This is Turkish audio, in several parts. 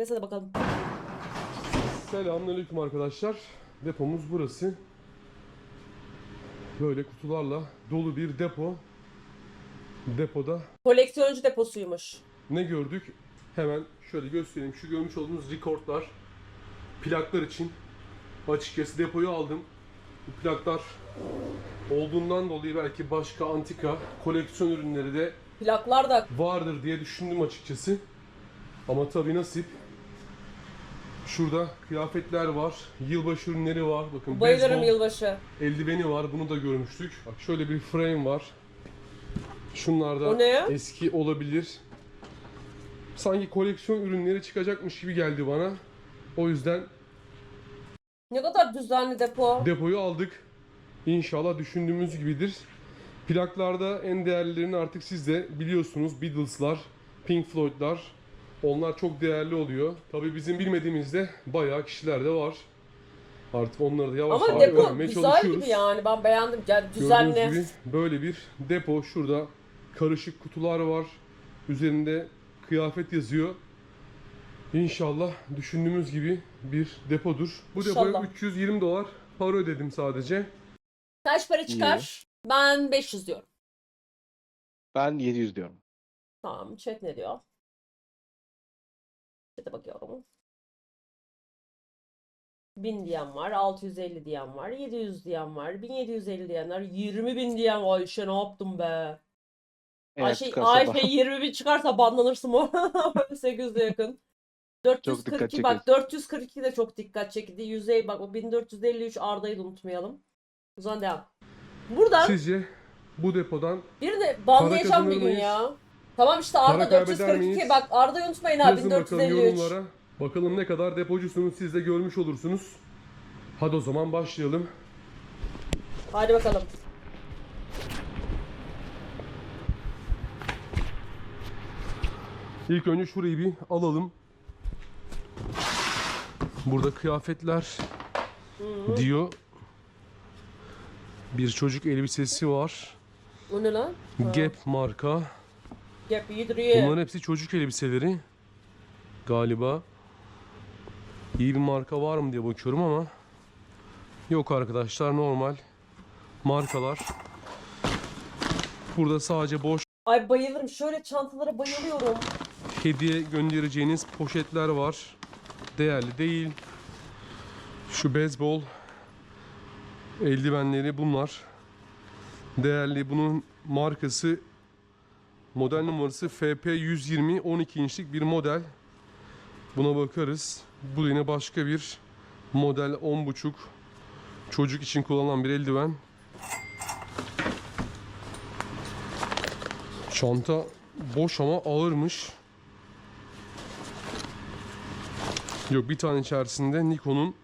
Neyse de bakalım. Selamünaleyküm arkadaşlar. Depomuz burası. Böyle kutularla dolu bir depo. Depoda Koleksiyoncu deposuymuş. ne gördük? Hemen şöyle göstereyim. Şu görmüş olduğunuz rekordlar plaklar için. Açıkçası depoyu aldım. Bu plaklar olduğundan dolayı belki başka antika koleksiyon ürünleri de Plaklar da vardır diye düşündüm açıkçası. Ama tabii nasip. Şurada kıyafetler var, yılbaşı ürünleri var. Bakın bayılırım beyzbol yılbaşı. eldiveni var. Bunu da görmüştük. Bak şöyle bir frame var. Şunlar da O ne ya? eski olabilir. Sanki koleksiyon ürünleri çıkacakmış gibi geldi bana. O yüzden Ne kadar düzenli depo. depoyu aldık. İnşallah düşündüğümüz gibidir. Plaklarda en değerlilerini artık siz de biliyorsunuz. Beatles'lar, Pink Floyd'lar. Onlar çok değerli oluyor. Tabii bizim bilmediğimizde bayağı kişiler de var. Artık onları da yavaş Ama yavaş depo öğrenmeye güzel çalışıyoruz. gibi yani. Ben beğendim. Yani Gördüğünüz düzenli. gibi böyle bir depo. Şurada karışık kutular var. Üzerinde kıyafet yazıyor. İnşallah düşündüğümüz gibi bir depodur. Bu depoya İnşallah. 320 dolar para ödedim sadece. Kaç para çıkar? Ben 500 diyorum. Ben 700 diyorum. Tamam. Chat ne diyor? Chat'e bakıyorum. 1000 diyen var, 650 diyen var, 700 diyen var, 1750 diyenler, 20 bin diyen var. Ayşe ne yaptım be? Eğer Ayşe, çıkarsa Ayşe bak- 20 bin çıkarsa banlanırsın o. 800'e yakın. 442 dikkat bak 442 de çok dikkat çekti. Yüzey bak o 1453 Arda'yı da unutmayalım. O zaman devam. Buradan Sizce bu depodan birini banlayacağım kazanır bir gün ya. Tamam işte Para Arda kaybeder 442 miyiz? bak Arda'yı unutmayın ha yazın bakalım 1453. yorumlara. Bakalım ne kadar depocusunuz siz de görmüş olursunuz. Hadi o zaman başlayalım. Hadi bakalım. İlk önce şurayı bir alalım. Burada kıyafetler diyor. Bir çocuk elbisesi var. O ne lan? Gap marka. Bunların hepsi çocuk elbiseleri. Galiba. İyi bir marka var mı diye bakıyorum ama yok arkadaşlar normal markalar. Burada sadece boş Ay bayılırım. Şöyle çantalara bayılıyorum. hediye göndereceğiniz poşetler var. Değerli değil. Şu beyzbol eldivenleri bunlar. Değerli. Bunun markası model numarası FP 120 12 inçlik bir model. Buna bakarız. Bu yine başka bir model 10.5 çocuk için kullanılan bir eldiven. Çanta boş ama ağırmış. Yok bir tane içerisinde Nikon'un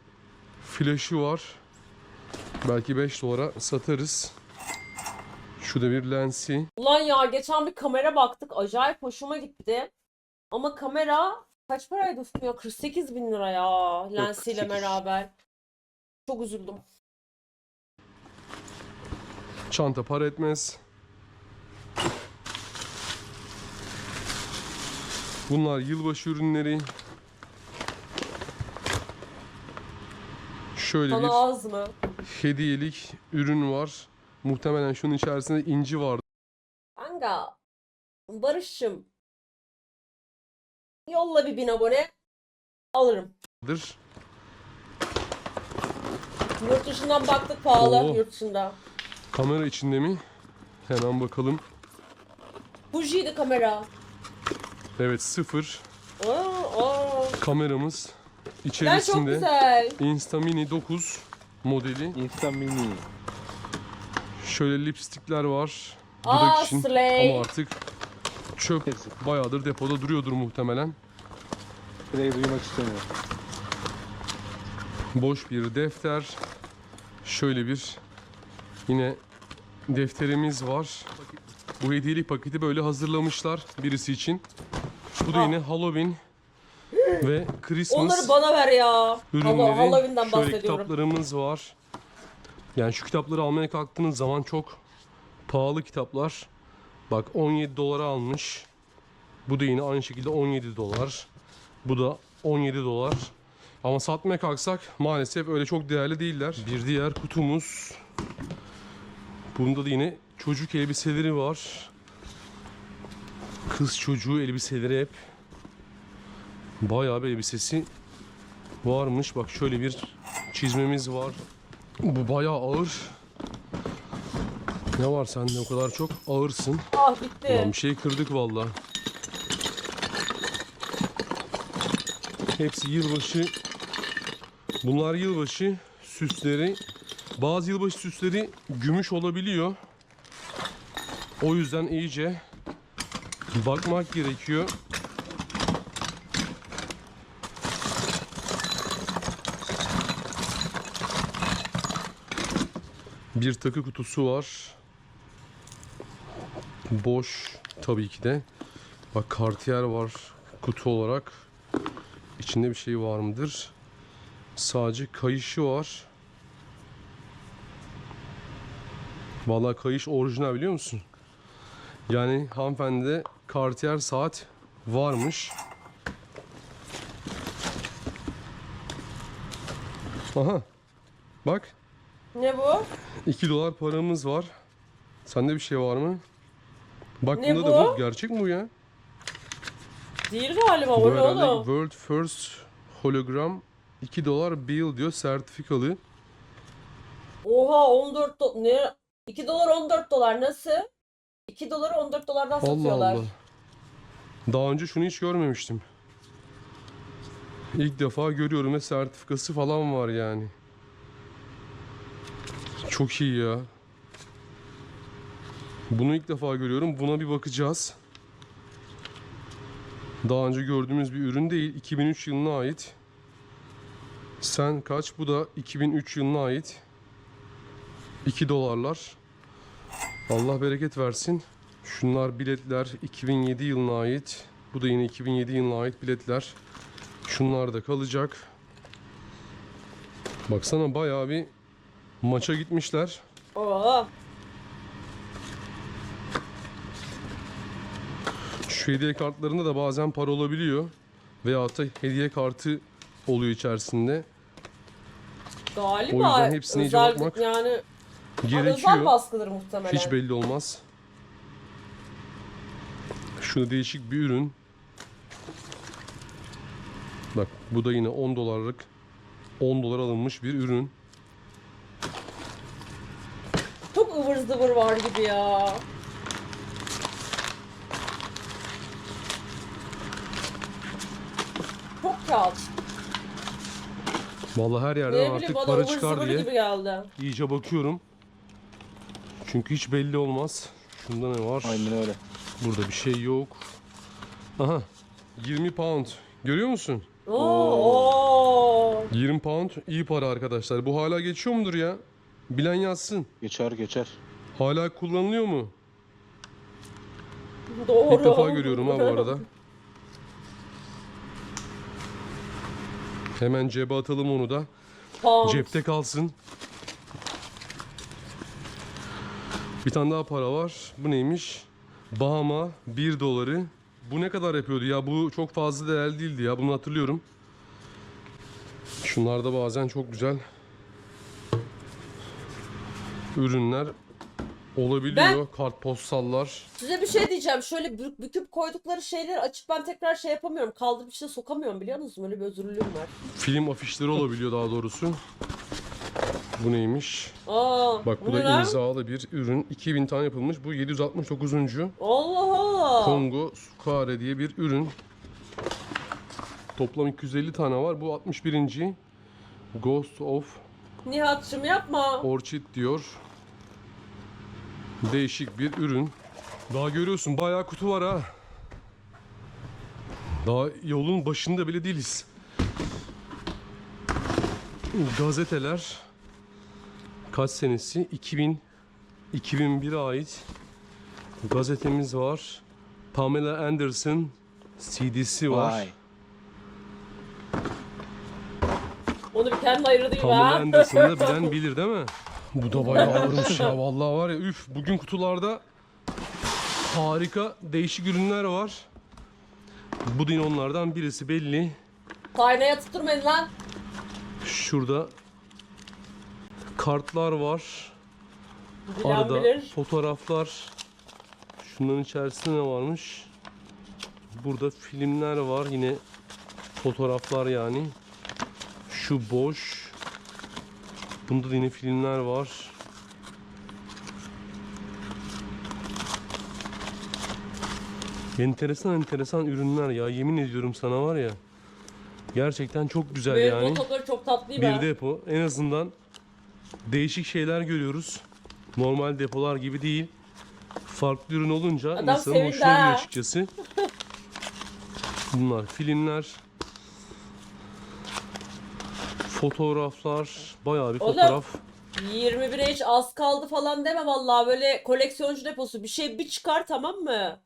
flaşı var. Belki 5 dolara satarız. Şurada bir lensi. Ulan ya geçen bir kamera baktık. Acayip hoşuma gitti. Ama kamera kaç paraydı üstüne ya? 48 bin lira ya lensiyle 48. beraber. Çok üzüldüm. Çanta para etmez. Bunlar yılbaşı ürünleri. Şöyle Sana bir az mı? hediyelik ürün var. Muhtemelen şunun içerisinde inci vardır. Kanka Barış'ım yolla bir bin abone alırım. Yurt dışından baktık pahalı Oo. yurt dışında. Kamera içinde mi? Hemen bakalım. Fuji'ydi kamera. Evet sıfır Aa, aa. kameramız. Ben çok İçerisinde güzel. Instamini 9 modeli. Insta Mini. Şöyle lipstikler var. Aa, Dudak için. slay. Ama artık çöp bayağıdır depoda duruyordur muhtemelen. Burayı duymak istemiyorum. Boş bir defter. Şöyle bir yine defterimiz var. Bu hediyelik paketi böyle hazırlamışlar birisi için. Bu da yine Halloween ve Christmas Onları bana ver ya. ürünleri. Halo- Halloween'den Şöyle bahsediyorum. kitaplarımız var. Yani şu kitapları almaya kalktığınız zaman çok pahalı kitaplar. Bak 17 dolara almış. Bu da yine aynı şekilde 17 dolar. Bu da 17 dolar. Ama satmaya kalksak maalesef öyle çok değerli değiller. Bir diğer kutumuz. Bunda da yine çocuk elbiseleri var. Kız çocuğu elbiseleri hep. Bayağı bir elbisesi varmış. Bak şöyle bir çizmemiz var. Bu bayağı ağır. Ne var sende o kadar çok ağırsın. Ah gitti. Ulan bir şey kırdık valla. Hepsi yılbaşı. Bunlar yılbaşı süsleri. Bazı yılbaşı süsleri gümüş olabiliyor. O yüzden iyice bakmak gerekiyor. Bir takı kutusu var. Boş tabii ki de. Bak Cartier var kutu olarak. İçinde bir şey var mıdır? Sadece kayışı var. Vallahi kayış orijinal biliyor musun? Yani hanımefendide Cartier saat varmış. Aha. Bak Ne bu? 2 dolar paramız var. Sende bir şey var mı? Bak Ne bunda da bu? bu. Gerçek mi bu ya? Değil galiba. Bu ne herhalde oğlum? World First Hologram 2 dolar bill diyor sertifikalı. Oha 14 dolar. Ne? 2 dolar 14 dolar nasıl? 2 doları 14 dolardan Allah satıyorlar. Allah. Daha önce şunu hiç görmemiştim. İlk defa görüyorum ve sertifikası falan var yani. Çok iyi ya. Bunu ilk defa görüyorum. Buna bir bakacağız. Daha önce gördüğümüz bir ürün değil. 2003 yılına ait. Sen kaç? Bu da 2003 yılına ait. 2 dolarlar. Allah bereket versin. Şunlar biletler 2007 yılına ait. Bu da yine 2007 yılına ait biletler. Şunlar da kalacak. Baksana bayağı bir maça gitmişler. Oo. Şu hediye kartlarında da bazen para olabiliyor. Veyahut da hediye kartı oluyor içerisinde. Galiba O yüzden hepsine iyice özel, bakmak yani özel Gerekiyor. baskıdır muhtemelen. Hiç belli olmaz. Şurada değişik bir ürün. Bak bu da yine 10 dolarlık 10 dolar alınmış bir ürün. Çok ıvır zıvır var gibi ya. Çok kağıt. Vallahi her yerden Ne bileyim artık bana para ıvır çıkar zıvır diye gibi geldi. iyice bakıyorum. Çünkü hiç belli olmaz. Şunda ne var? Aynen öyle. Burada bir şey yok. Aha 20 pound. Görüyor musun? Oo, oo. 20 pound iyi para arkadaşlar. Bu hala geçiyor mudur ya? Bilen yazsın. Geçer geçer. Hala kullanılıyor mu? Doğru. İlk defa görüyorum ha bu arada. Hemen cebe atalım onu da. Pound. Cepte kalsın. Bir tane daha para var. Bu neymiş? Bahama 1 doları. Bu ne kadar yapıyordu ya? Bu çok fazla değerli değildi ya. Bunu hatırlıyorum. Şunlar da bazen çok güzel ürünler olabiliyor. Kartpostallar. Size bir şey diyeceğim. Şöyle bü- büküp koydukları şeyleri açıp ben tekrar şey yapamıyorum. Kaldırıp içine sokamıyorum biliyor musun? Öyle bir özürlüğüm var. Film afişleri olabiliyor daha doğrusu. Bu neymiş? Aa, Bak bu da lan? imzalı bir ürün. 2000 tane yapılmış. Bu 769. Allah Allah. Kongo Sukare diye bir ürün. Toplam 250 tane var. Bu 61. Ghost of Nihat'cığım yapma. Orchid diyor. Değişik bir ürün. Daha görüyorsun bayağı kutu var ha. Daha yolun başında bile değiliz. Gazeteler kaç senesi? 2000 2001'e ait gazetemiz var. Pamela Anderson CD'si var. Vay. Onu bir kendin ayırdı Pamela. Anderson'ı da bilen bilir değil mi? Bu da bayağı ağırmış ya. Vallahi var ya üf. Bugün kutularda harika değişik ürünler var. Bu din onlardan birisi belli. Sahneye tutturmayın lan. Şurada kartlar var. Bilen Arada bilir. fotoğraflar. Şunların içerisinde ne varmış? Burada filmler var. Yine fotoğraflar yani. Şu boş. Bunda da yine filmler var. Enteresan enteresan ürünler ya. Yemin ediyorum sana var ya. Gerçekten çok güzel Ve yani. fotoğrafları çok tatlıyım Bir ha. depo. En azından değişik şeyler görüyoruz. Normal depolar gibi değil. Farklı ürün olunca Adam insanın sevindi hoşuna gidiyor ha. açıkçası. Bunlar filmler. Fotoğraflar. Bayağı bir Oğlum. fotoğraf. 21'e hiç az kaldı falan deme vallahi böyle koleksiyoncu deposu bir şey bir çıkar tamam mı?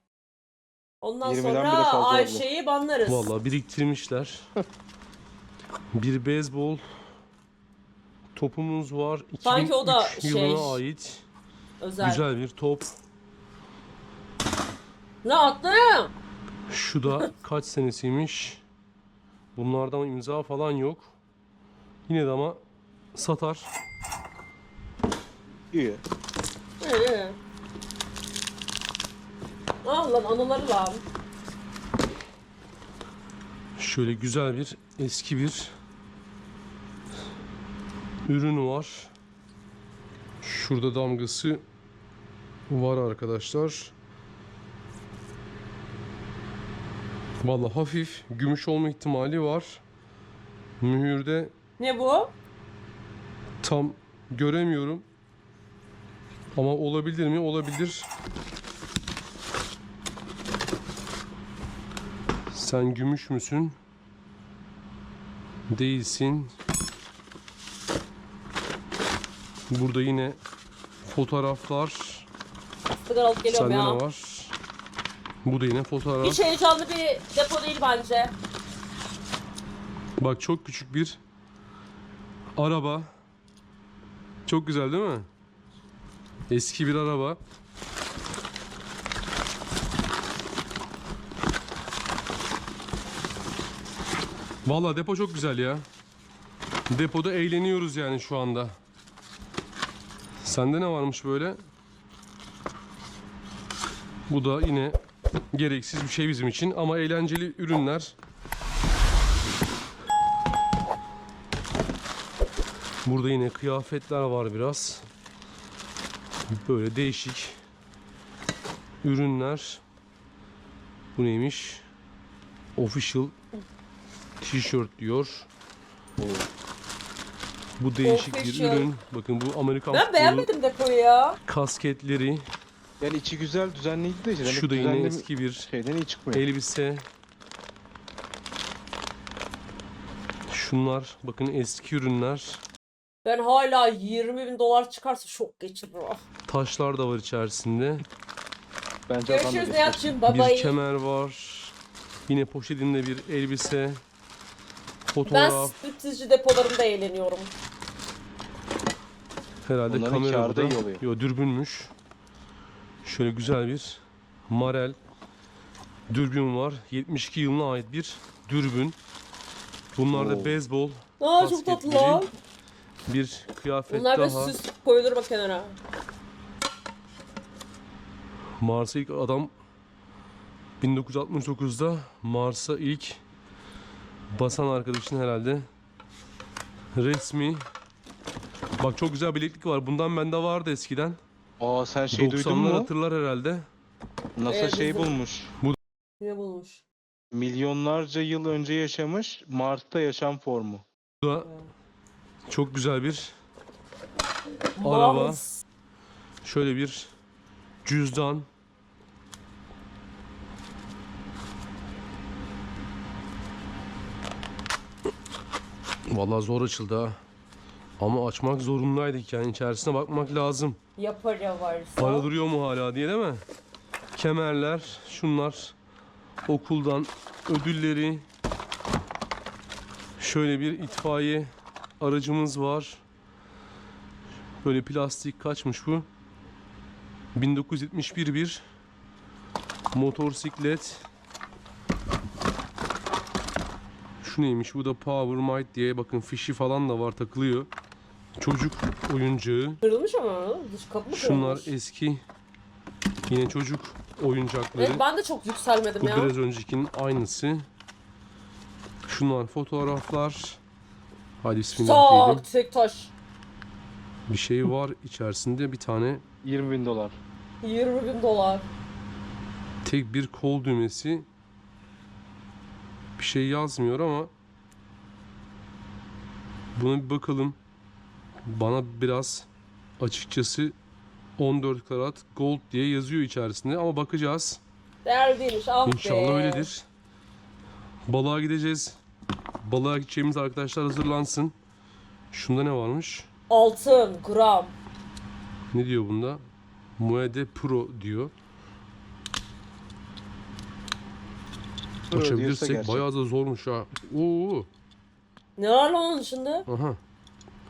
Ondan 20'den sonra bile fazla oldu. Ayşe'yi banlarız. Vallahi biriktirmişler. bir beyzbol topumuz var. 2003 Sanki o da şey- yılına ait. Özel. Güzel bir top. Ne attın? Şu da kaç senesiymiş? Bunlarda ama imza falan yok. Yine de ama satar. İyi. İyi. Ah lan anıları lan. Şöyle güzel bir eski bir ürün var. Şurada damgası var arkadaşlar. Vallahi hafif gümüş olma ihtimali var. Mühürde Ne bu? tam göremiyorum. Ama olabilir mi? Olabilir. Sen gümüş müsün? Değilsin. Burada yine fotoğraflar. Sigara alıp geliyorum Sende ya. ne var? Bu da yine fotoğraf. Hiç heyecanlı bir depo değil bence. Bak çok küçük bir araba. Çok güzel değil mi? Eski bir araba. Vallahi depo çok güzel ya. Depoda eğleniyoruz yani şu anda. Sende ne varmış böyle? Bu da yine gereksiz bir şey bizim için ama eğlenceli ürünler. Burada yine kıyafetler var biraz. Böyle değişik ürünler. Bu neymiş? Official t-shirt diyor. Bu değişik bir ürün. Bakın bu Amerikan Ben futbolu beğenmedim depoyu ya. kasketleri. Yani içi güzel düzenliydi de Şu da yine eski bir Şeyden iyi çıkmıyor. elbise. Şunlar bakın eski ürünler. Ben hala 20 bin dolar çıkarsa şok geçiririm. Taşlar da var içerisinde. Bence adam da Görüşürüz. Nihat'cığım. Bye bye. Bir kemer var. Yine poşetinde bir elbise. Ben Fotoğraf. striptizci depolarında eğleniyorum. Herhalde Bunların kamera kârı da burada. iyi oluyor. Yo dürbünmüş. Şöyle güzel bir Marel dürbün var. 72 yılına ait bir dürbün. Bunlar da Oo. beyzbol, Aa çok tatlı lan. Bir kıyafet Bunlar böyle daha. süs koyulur bak kenara. Mars'a ilk adam 1969'da Mars'a ilk basan arkadaşın herhalde resmi Bak çok güzel bileklik var. Bundan bende vardı eskiden. Aa sen şey duydun 90'lar mu? hatırlar herhalde. NASA Evet, şey bizim- bulmuş. Ne bulmuş? Milyonlarca yıl önce yaşamış Mars'ta yaşam formu. Bu da çok güzel bir Araba. Şöyle bir cüzdan. Vallahi zor açıldı ha. Ama açmak zorundaydık yani içerisine bakmak lazım. Yapar ya varsa. Para duruyor mu hala diye değil mi? Kemerler, şunlar okuldan ödülleri. Şöyle bir itfaiye aracımız var. Böyle plastik kaçmış bu? 1971 bir motosiklet. Şu neymiş? Bu da Power Might diye bakın fişi falan da var takılıyor. Çocuk oyuncağı. Kırılmış ama dış kapı mı Şunlar kırılmış? eski yine çocuk oyuncakları. Evet, ben de çok yükselmedim Bu ya. biraz öncekinin aynısı. Şunlar fotoğraflar. Hadi bismillah diyelim. Tek taş. Bir şey var içerisinde bir tane 20 bin dolar. 20 bin dolar. tek bir kol düğmesi. Bir şey yazmıyor ama buna bir bakalım. Bana biraz açıkçası 14 karat gold diye yazıyor içerisinde ama bakacağız. Değerli değilmiş. Ah be. İnşallah öyledir. Balığa gideceğiz. Balığa gideceğimiz arkadaşlar hazırlansın. Şunda ne varmış? Altın, gram. Ne diyor bunda? Muede Pro diyor. Pro diyorsa Açabilirsek bayağı da zormuş ha. Oo. Ne var lan onun içinde? Aha.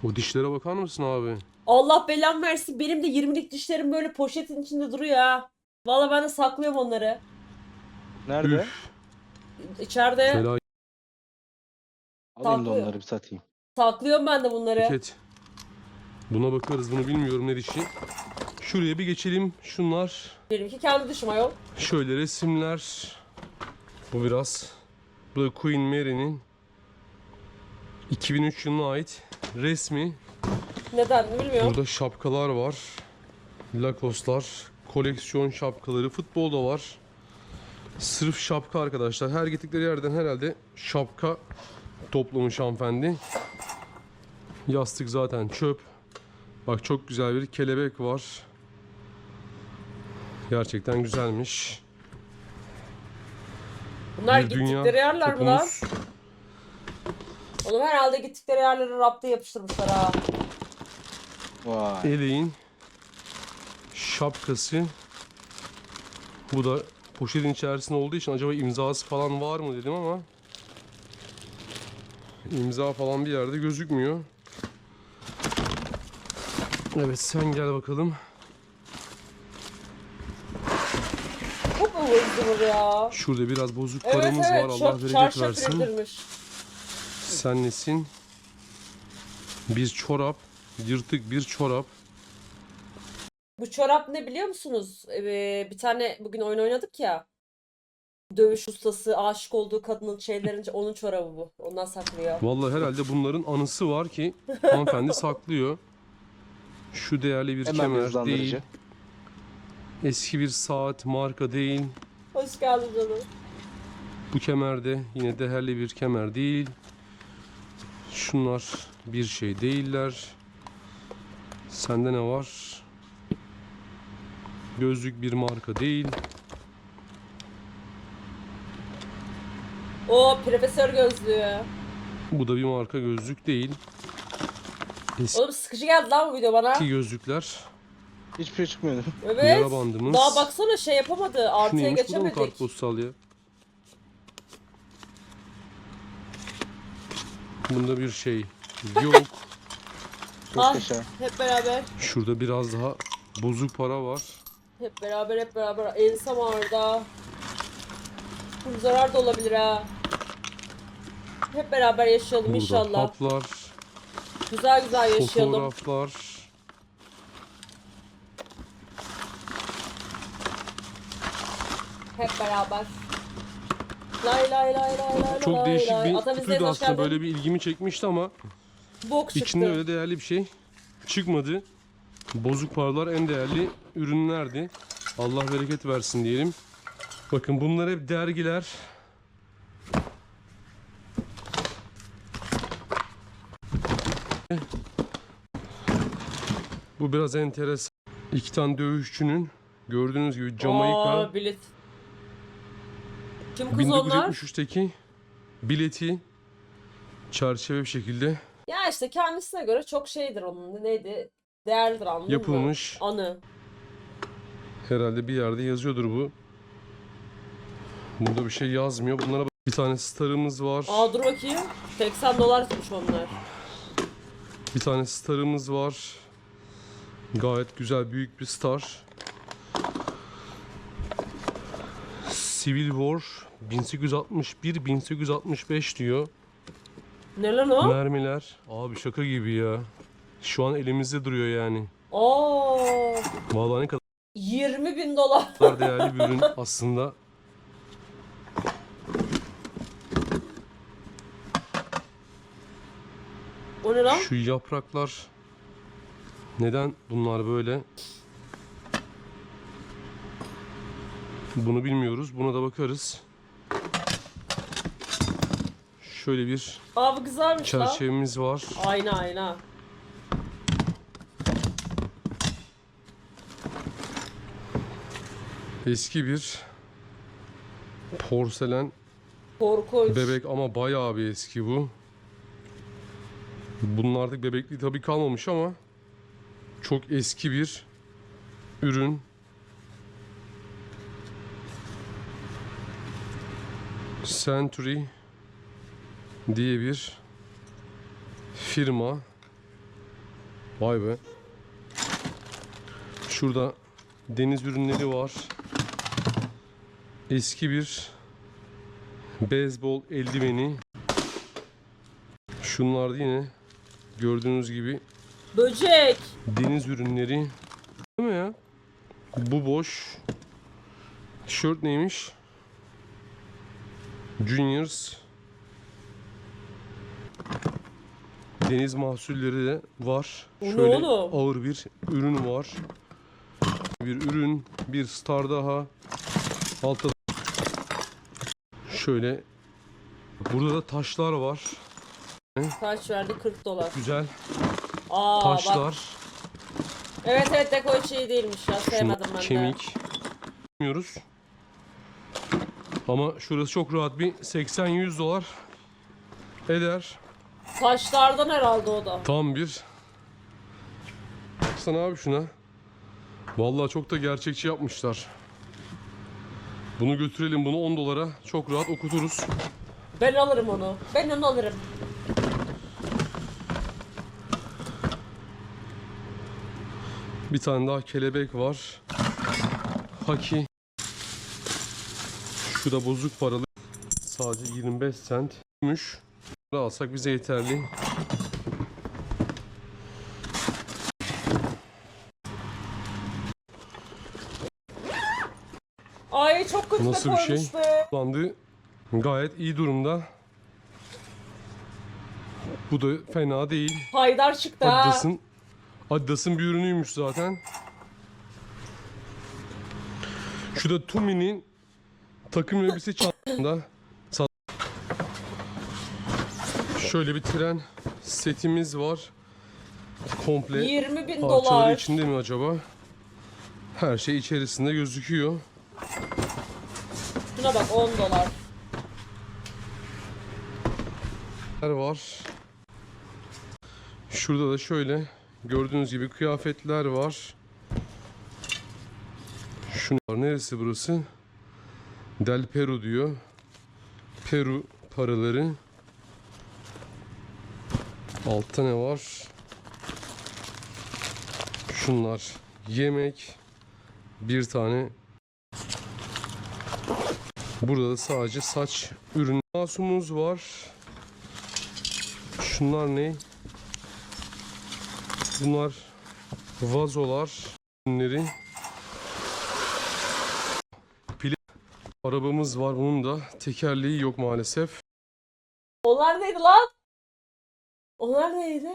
O dişlere bakar mısın abi? Allah belamı versin. Benim de 20'lik dişlerim böyle poşetin içinde duruyor ha. Valla ben de saklıyorum onları. Nerede? Üf. İçeride Fela Alayım da Saklıyor. onları bir satayım. saklıyorum ben de bunları. ket. Buna bakarız bunu bilmiyorum ne dişi. Şuraya bir geçelim. Şunlar Benimki kendi dişim ayol. şöyle resimler. Bu biraz. Bu da Queen Mary'nin 2003 yılına ait resmi. Neden bilmiyorum. Burada şapkalar var. Lacoste'lar, koleksiyon şapkaları, futbol da var. Sırf şapka arkadaşlar. Her gittikleri yerden herhalde şapka toplamış hanımefendi. Yastık zaten çöp. Bak çok güzel bir kelebek var. Gerçekten güzelmiş. Bunlar bir gittikleri yerler mi lan? Oğlum herhalde gittikleri yerlere rapta yapıştırmışlar ha. Vay. Eleğin şapkası. Bu da poşetin içerisinde olduğu için acaba imzası falan var mı dedim ama imza falan bir yerde gözükmüyor. Evet sen gel bakalım. Çok zıvır ya. Şurada biraz bozuk Evet paramız evet var. Allah bereket versin. Sen nesin? Bir çorap, yırtık bir çorap. Bu çorap ne biliyor musunuz? Ee, bir tane bugün oyun oynadık ya. Dövüş ustası aşık olduğu kadının şeylerince onun çorabı bu. Ondan saklıyor. Vallahi herhalde bunların anısı var ki hanımefendi saklıyor. Şu değerli bir Hemen kemer değil. hızlandırıcı. Eski bir saat marka değil. Hoş geldin canım. Bu kemer de yine değerli bir kemer değil. Şunlar bir şey değiller. Sende ne var? Gözlük bir marka değil. O profesör gözlüğü. Bu da bir marka gözlük değil. Eski Oğlum sıkıcı geldi lan bu video bana. gözlükler. Hiçbir şey çıkmıyor. Evet. Yara bandımız. Daha baksana şey yapamadı. Şu Artıya neymiş? Bu da mı geçemedik. kartpostal ya? Bunda bir şey yok. Ah, Muhteşem. hep beraber. Şurada biraz daha bozuk para var. Hep beraber hep beraber. Ensem ağrıda. Bu zarar da olabilir ha. Hep beraber yaşayalım Burada inşallah. haplar, Güzel güzel yaşayalım. fotoğraflar. Hep beraber. Lay lay lay lay lay Çok lay değişik lay. bir kutuydu aslında. Böyle bir ilgimi çekmişti ama Bok çıktı. içinde öyle değerli bir şey çıkmadı. Bozuk paralar en değerli ürünlerdi. Allah bereket versin diyelim. Bakın bunlar hep dergiler. Bu biraz enteresan. İki tane dövüşçünün gördüğünüz gibi Jamaika Aa, bilet. Kim kız onlar? 1973'teki bileti çerçeve bir şekilde Ya işte kendisine göre çok şeydir onun. Neydi? Değerlidir anladın mı? yapılmış. Anı. Herhalde bir yerde yazıyordur bu. Burada bir şey yazmıyor. Bunlara bak- bir tane starımız var. Aa dur bakayım. 80 dolar tutmuş onlar. Bir tane starımız var. Gayet güzel büyük bir star. Civil War 1861 1865 diyor. Ne lan o? Mermiler. Abi şaka gibi ya. Şu an elimizde duruyor yani. Oo, Vallahi ne kadar 20 bin dolar. değerli bir ürün aslında. O ne lan? Şu yapraklar neden bunlar böyle? Bunu bilmiyoruz. Buna da bakarız. Şöyle bir Abi güzelmiş lan. çerçevemiz var. Ayna ayna. Eski bir porselen Korkunç. bebek ama bayağı bir eski bu. Bunun artık bebekliği tabii kalmamış ama çok eski bir ürün. Century diye bir firma. Vay be. Şurada deniz ürünleri var. Eski bir beyzbol eldiveni. Şunlar da yine gördüğünüz gibi Böcek. deniz ürünleri. Değil mi ya? Bu boş. Tişört neymiş? Juniors. Deniz mahsulleri de var. O ne Şöyle oğlum? ağır bir ürün var. Bir ürün, bir star daha. Altta şöyle burada da taşlar var. Kaç verdi? 40 dolar. Güzel Aa bak. taşlar. Evet evet deko hiç iyi değilmiş ya. Sevmedim ben de. kemik. Bilmiyoruz. Ama şurası çok rahat bir 80-100 dolar eder. Taşlardan herhalde o da. Tam bir. Baksana abi şuna. Vallahi çok da gerçekçi yapmışlar. Bunu götürelim bunu 10 dolara çok rahat okuturuz. Ben alırım onu. Ben onu alırım. Bir tane daha kelebek var. Haki. Şu da bozuk paralı. Sadece 25 cent. Gümüş. Alsak bize yeterli. Ay çok kötü Nasıl bir şey? Kullandığı gayet iyi durumda. Bu da fena değil. Haydar çıktı ha. Adidas'ın bir ürünüymüş zaten. Şu da Tumi'nin takım elbise çantasında Şöyle bir tren setimiz var. Komple 20 bin dolar. içinde mi acaba? Her şey içerisinde gözüküyor. Şuna bak 10 dolar. var. Şurada da şöyle gördüğünüz gibi kıyafetler var. Şu ne var? Neresi burası? Del Peru diyor. Peru paraları. Altta ne var? Şunlar yemek. Bir tane Burada da sadece saç ürünü. Masumuz var. Şunlar ne? Bunlar vazolar ürünleri. Pili arabamız var. Bunun da tekerleği yok maalesef. Onlar neydi lan? Onlar neydi?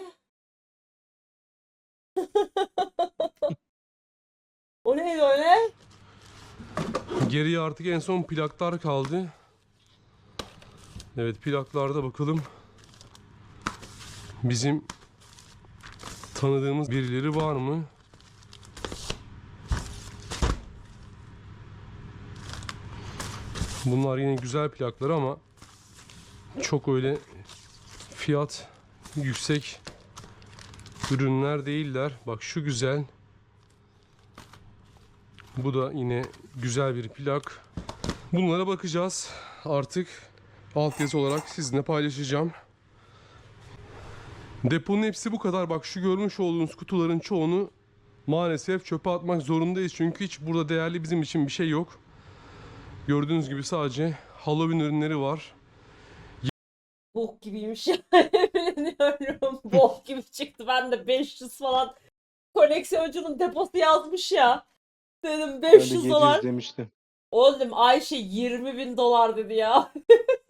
o neydi öyle? Geriye artık en son plaklar kaldı. Evet plaklarda bakalım. Bizim tanıdığımız birileri var mı? Bunlar yine güzel plaklar ama çok öyle fiyat yüksek ürünler değiller. Bak şu güzel. Bu da yine güzel bir plak. Bunlara bakacağız. Artık altyazı olarak sizinle paylaşacağım. Deponun hepsi bu kadar. Bak şu görmüş olduğunuz kutuların çoğunu maalesef çöpe atmak zorundayız. Çünkü hiç burada değerli bizim için bir şey yok. Gördüğünüz gibi sadece Halloween ürünleri var. bok gibiymiş ya. Emin ediyorum. Bok gibi çıktı. Ben de 500 falan koleksiyoncunun deposu yazmış ya. Dedim Ben de 500 700 dolar. demiştim. Oğlum Ayşe 20 bin dolar dedi ya.